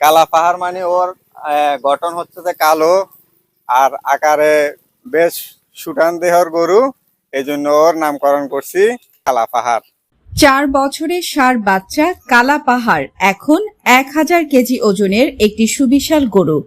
কালা পাহাড় মানে ওর গঠন হচ্ছে যে কালো আর আকারে বেশ সুটান দেহর গরু এই জন্য ওর নামকরণ করছি কালা পাহাড়। চার বছরের ষাঁড় বাচ্চা কালা পাহাড়, এখন এক হাজার কেজি ওজনের একটি সুবিশাল গরু।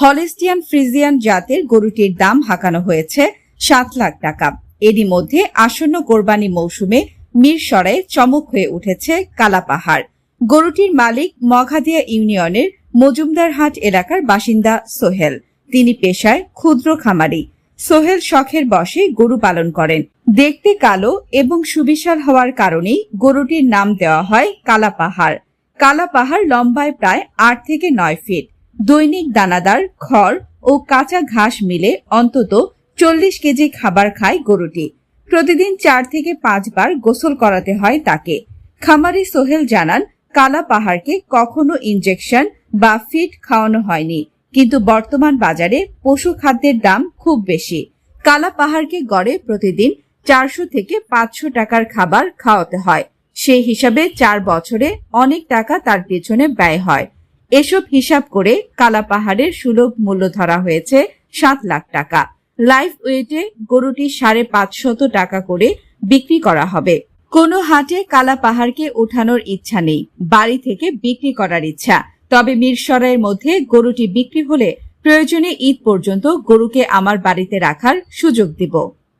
হলিস্টিয়ান ফ্রিজিয়ান জাতের গরুটির দাম হাঁকানো হয়েছে সাত লাখ টাকা। এরই মধ্যে আসন্ন কোরবানি মৌসুমে মিরসরায় চমক হয়ে উঠেছে কালা পাহাড়। গরুটির মালিক মঘাদিয়া ইউনিয়নের মজুমদারহাট এলাকার বাসিন্দা সোহেল। তিনি পেশায় ক্ষুদ্র খামারি। সোহেল শখের বশে গরু পালন করেন। দেখতে কালো এবং সুবিশাল হওয়ার কারণেই গরুটির নাম দেওয়া হয় কালা পাহাড় কালা পাহাড় লম্বায় প্রায় আট থেকে নয় ফিট। দৈনিক দানাদার, খড় ও কাঁচা ঘাস মিলে অন্তত চল্লিশ কেজি খাবার খায় গরুটি। প্রতিদিন চার থেকে পাঁচবার গোসল করাতে হয় তাকে। খামারি সোহেল জানান কালা পাহাড়কে কখনো ইনজেকশন বা ফিট খাওয়ানো হয়নি। কিন্তু বর্তমান বাজারে পশু খাদ্যের দাম খুব বেশি। কালা পাহাড়কে গড়ে প্রতিদিন চারশো থেকে পাঁচশো টাকার খাবার খাওয়াতে হয়। সেই হিসাবে চার বছরে অনেক টাকা তার পেছনে ব্যয় হয়। এসব হিসাব করে কালা পাহাড়ের সুলভ মূল্য ধরা হয়েছে সাত লাখ টাকা। লাইফ ওয়েটে গরুটি সাড়ে পাঁচশত টাকা করে বিক্রি করা হবে। কোনো হাটে কালা পাহাড়কে ওঠানোর ইচ্ছা নেই। বাড়ি থেকে বিক্রি করার ইচ্ছা। তবে মিরসরাইয়ের মধ্যে গরুটি বিক্রি হলে প্রয়োজনে ঈদ পর্যন্ত গরুকে আমার বাড়িতে রাখার সুযোগ দিব।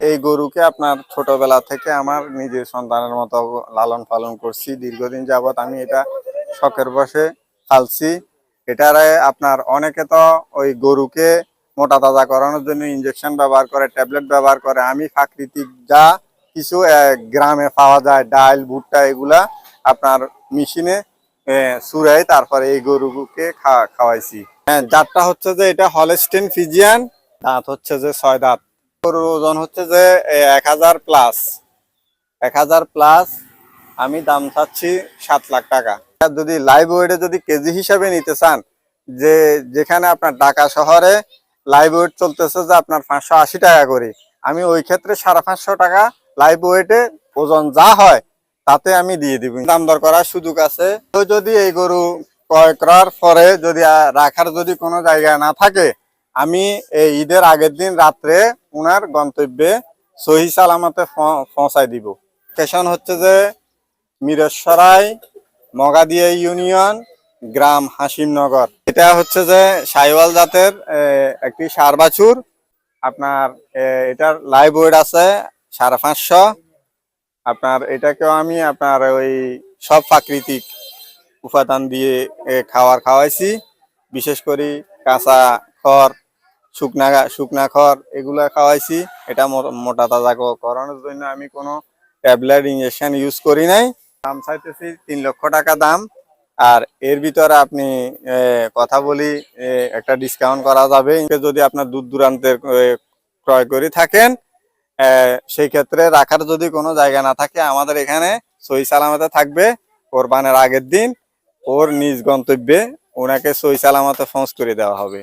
এই গরুকে আপনার ছোটবেলা থেকে আমার নিজের সন্তানের মতো লালন পালন করছি। দীর্ঘদিন যাবত আমি এটা শখের বসে পালছি। এটারে আপনার অনেকে তো ওই গরুকে মোটা তাজা করানোর জন্য ইঞ্জেকশন ব্যবহার করে ট্যাবলেট ব্যবহার করে। আমি প্রাকৃতিক যা কিছু গ্রামে পাওয়া যায়, ডাল, ভুট্টা, এগুলা আপনার মেশিনে সুরাই তারপরে এই গরুকে খাওয়াইছি। হ্যাঁ জাতটা হচ্ছে যে এটা হলেস্টেন ফিজিয়ান দাঁত হচ্ছে যে ছয় দাঁত। গরুর ওজন হচ্ছে যে এক হাজার প্লাস এক হাজার প্লাস আমি দাম চাচ্ছি সাত লাখ টাকা। যদি লাইভ ওয়েটে যদি কেজি হিসাবে নিতে চান, যে, যেখানে আপনার ঢাকা শহরে লাইভ ওয়েট চলতেছে যে আপনার পাঁচশো আশি টাকা করে, আমি ওই ক্ষেত্রে সাড়ে পাঁচশো টাকা লাইভ ওয়েটে ওজন যা হয় তাতে আমি দিয়ে দিব। দাম দর করার সুযোগ আছে। তো যদি এই গরু ক্রয় করার পরে যদি রাখার যদি কোনো জায়গা না থাকে, আমি এই ঈদের আগের দিন রাত্রে উনার গন্তব্যে সহি সালামতে পৌঁছায় দিব। স্টেশন হচ্ছে যে মিরসরাই, মগাদিয়া ইউনিয়ন, গ্রাম হাসিমনগর। এটা হচ্ছে যে সাইওয়াল জাতের একটি সার বাছুর। আপনার এটার লাইভ ওয়েট আছে সাড়ে পাঁচশো। আপনার এটাকেও আমি আপনার ওই সব প্রাকৃতিক উপাদান দিয়ে খাবার খাওয়াইছি। বিশেষ করে কাঁচা খড়, শুকনা শুকনা খড় এগুলো খাওয়াইছি। এটা মোটা তাজা করানোর জন্য আমি কোনো ট্যাবলেট, ইঞ্জেকশন ইউজ করি নাই। দাম চাইতেছি তিন লক্ষ টাকা দাম। আর এর ভিতরে আপনি কথা বলি একটা ডিসকাউন্ট করা যাবে। যদি আপনার দূর দূরান্তের ক্রয় করে থাকেন সেই ক্ষেত্রে রাখার যদি কোনো জায়গা না থাকে, আমাদের এখানে সই সালামতে থাকবে কোরবানের আগের দিন। ওর নিজ গন্তব্যে ওনাকে সই সালামতে ফোঁস করে দেওয়া হবে।